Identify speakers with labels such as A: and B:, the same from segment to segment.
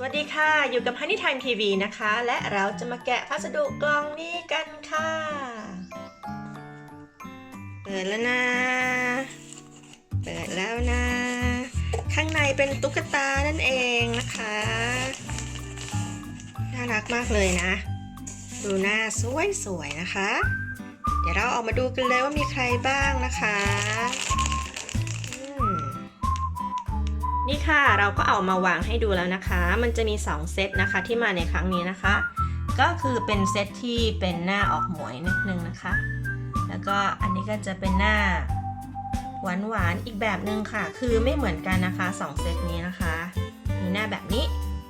A: สวัสดีค่ะ อยู่กับ Honey Time TV นะคะ และเราจะมาแกะพัสดุกล่องนี้กันค่ะ เปิดแล้วนะ เปิดแล้วนะ ข้างในเป็นตุ๊กตานั่นเองนะคะ น่ารักมากเลยนะ ดูหน้าสวยๆนะคะ เดี๋ยวเราออกมาดูกันเลยว่ามีใครบ้างนะคะ นี่ค่ะเราก็เอามาวางให้ดูแล้วนะคะ มันจะมี 2 เซตนะคะที่มาในครั้งนี้นะคะ ก็คือเป็นเซตที่เป็นหน้าออกหมวยนิดนึงนะคะ แล้วก็อันนี้ก็จะเป็นหน้าหวานหวานๆอีกแบบหนึ่งค่ะ คือไม่เหมือนกันนะคะ 2 เซตนี้นะคะ มีหน้าแบบนี้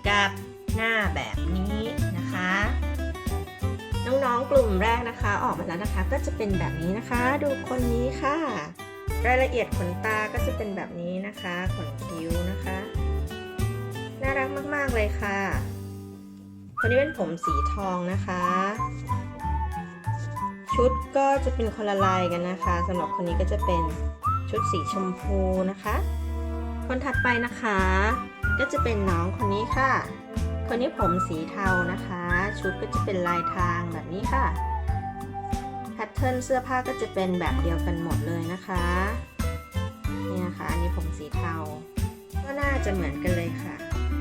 A: กับหน้าแบบนี้นะคะ น้องๆกลุ่มแรกนะคะ ออกมาแล้วนะคะ ก็จะเป็นแบบนี้นะคะ ดูคนนี้ค่ะ รายละเอียดขนตาก็จะเป็นแบบนี้นะคะ ขนคิ้วนะคะ น่ารักมาก ๆ เลยค่ะคนนี้เป็นผมสีทองนะคะ ชุดก็จะเป็นคนละลายกันนะคะสำหรับคนนี้ก็จะเป็นชุดสีชมพูนะคะ คนถัดไปนะคะ ก็จะเป็นน้องคนนี้ค่ะ คนนี้ผมสีเทานะคะ ชุดก็จะเป็นลายทางแบบนี้ค่ะ พทเทิร์นเสื้อผ้าก็จะเป็นแบบเดียวกันหมดเลยนะคะนี่นะคะอันนี้ผมสีเทา ก็น่าจะเหมือนกันเลยค่ะ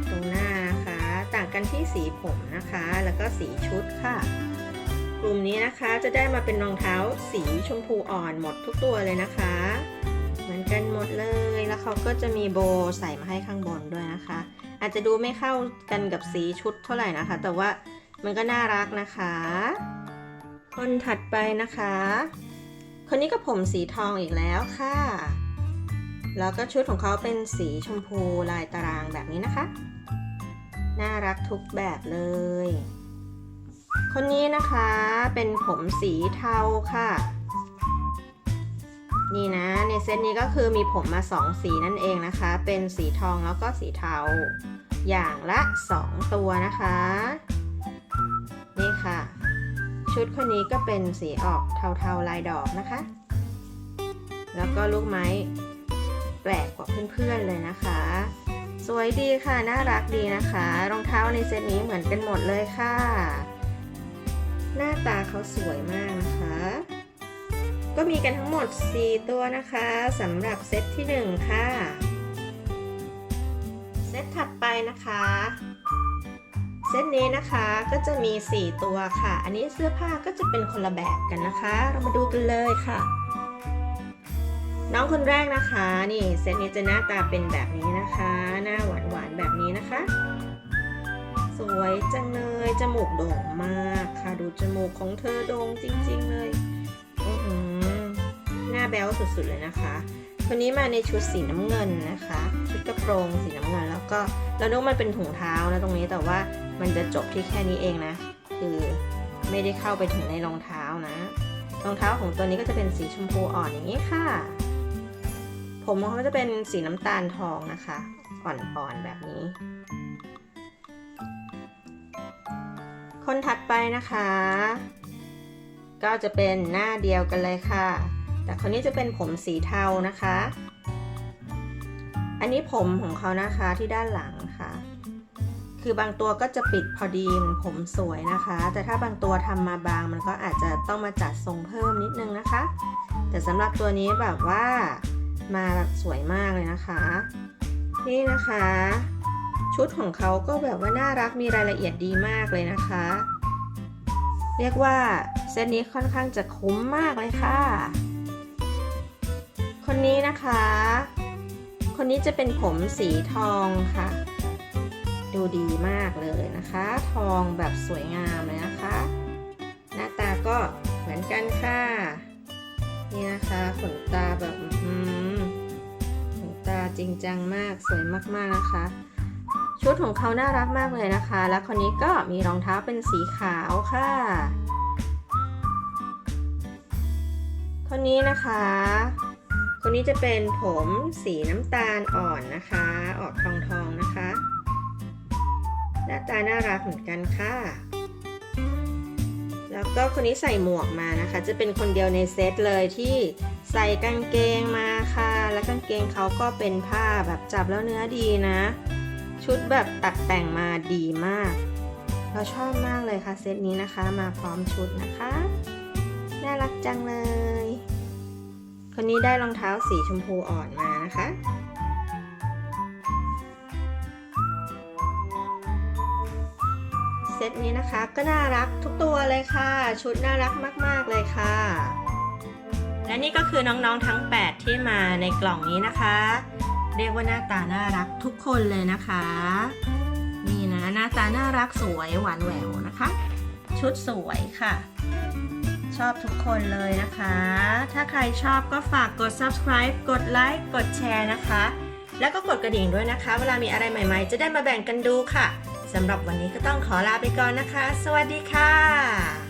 A: ตรงหน้านะคะต่างกันที่สีผมนะคะ แล้วก็สีชุดค่ะ กลุ่มนี้นะคะจะได้มาเป็นรองเท้าสีชมพูอ่อนหมดทุกตัวเลยนะคะ เหมือนกันหมดเลยแล้วเขาก็จะมีโบใส่มาให้ข้างบนด้วยนะคะ อาจจะดูไม่เข้ากันกับสีชุดเท่าไหร่นะคะ แต่ว่ามันก็น่ารักนะคะ คนถัดไปนะคะ คนนี้ก็ผมสีทองอีกแล้วค่ะ แล้วก็ชุดของเขาเป็นสีชมพูลายตารางแบบนี้นะคะ น่ารักทุกแบบเลย คนนี้นะคะเป็นผมสีเทาค่ะ นี่นะในเซตนี้ก็คือมีผมมาสองสีนั่นเองนะคะ เป็นสีทองแล้วก็สีเทา อย่างละสองตัวนะคะ นี่ค่ะ ชุดคนนี้ก็เป็นสีออกเทาๆลายดอกนะคะ แล้วก็ลูกไม้แปลกกว่าเพื่อนๆเลยนะคะ สวยดีค่ะ น่ารักดีนะคะ รองเท้าในเซตนี้เหมือนกันหมดเลยค่ะ หน้าตาเขาสวยมากนะคะ ก็มีกันทั้งหมด 4 ตัวนะคะสำหรับเซตที่ 1 ค่ะ เซตถัดไปนะคะ เซตนี้นะคะก็จะมี 4 ตัวค่ะ อันนี้เสื้อผ้าก็จะเป็นคนละแบบกันนะคะ เรามาดูกันเลยค่ะ น้องคนแรกนะคะ นี่เซตนี้จะหน้าตาเป็นแบบนี้นะคะ หน้าหวานหวานแบบนี้นะคะ สวยจังเลย จมูกโด่งมากค่ะ ดูจมูกของเธอโด่งจริง ๆ เลยอ๋อหือหน้าแบ๊วสุดๆเลยนะคะคนนี้มาในชุดสีน้ำเงินนะคะ รงสีน้ำเงินแล้วก็แล้วนึกมันเป็นถุงเท้านะตรงนี้แต่ว่ามันจะจบที่แค่นี้เองนะ คือไม่ได้เข้าไปถึงในรองเท้านะรองเท้าของตัวนี้ก็จะเป็นสีชมพูอ่อนอย่างนี้ค่ะ ผมของเขาจะเป็นสีน้ำตาลทองนะคะ อ่อนๆแบบนี้ คนถัดไปนะคะ ก็จะเป็นหน้าเดียวกันเลยค่ะ แต่คนนี้จะเป็นผมสีเทานะคะ อันนี้ผมของเขานะคะที่ด้านหลังค่ะ คือบางตัวก็จะปิดพอดีมันผมสวยนะคะ แต่ถ้าบางตัวทำมาบางมันก็อาจจะต้องมาจัดทรงเพิ่มนิดนึงนะคะ แต่สำหรับตัวนี้แบบว่ามาแบบสวยมากเลยนะคะ นี่นะคะ ชุดของเขาก็แบบว่าน่ารักมีรายละเอียดดีมากเลยนะคะ เรียกว่าเซตนี้ค่อนข้างจะคุ้มมากเลยค่ะ คนนี้นะคะ คนนี้จะเป็นผมสีทองค่ะ ดูดีมากเลยนะคะ ทองแบบสวยงามเลยนะคะ หน้าตาก็เหมือนกันค่ะนี่นะคะขนตาแบบขนตาจริงจังมากสวยมากๆนะคะ ชุดของเขาน่ารักมากเลยนะคะ แล้วคนนี้ก็มีรองเท้าเป็นสีขาวค่ะคนนี้นะคะ คนนี้จะเป็นผมสีน้ำตาลอ่อนนะคะ ออกทองทองนะคะ หน้าตาน่ารักเหมือนกันค่ะ แล้วก็คนนี้ใส่หมวกมานะคะ จะเป็นคนเดียวในเซตเลยที่ใส่กางเกงมาค่ะ แล้วกางเกงเขาก็เป็นผ้าแบบจับแล้วเนื้อดีนะ ชุดแบบตัดแต่งมาดีมาก เราชอบมากเลยค่ะเซตนี้นะคะ มาพร้อมชุดนะคะ น่ารักจังเลย คนนี้ได้รองเท้าสีชมพูอ่อนมานะคะ เซตนี้นะคะก็น่ารักทุกตัวเลยค่ะ ชุดน่ารักมาก ๆ เลยค่ะ และนี่ก็คือน้องๆทั้ง 8 ที่มาในกล่องนี้นะคะ เรียกว่าหน้าตาน่ารักทุกคนเลยนะคะ นี่นะหน้าตาน่ารักสวยหวานแหววนะคะ ชุดสวยค่ะ ชอบทุกคนเลยนะคะ ถ้าใครชอบก็ฝากกด subscribe กดไลค์กดแชร์นะคะ แล้วก็กดกระดิ่งด้วยนะคะ เวลามีอะไรใหม่ๆ จะได้มาแบ่งกันดูค่ะสำหรับวันนี้ก็ต้องขอลาไปก่อนนะคะ สวัสดีค่ะ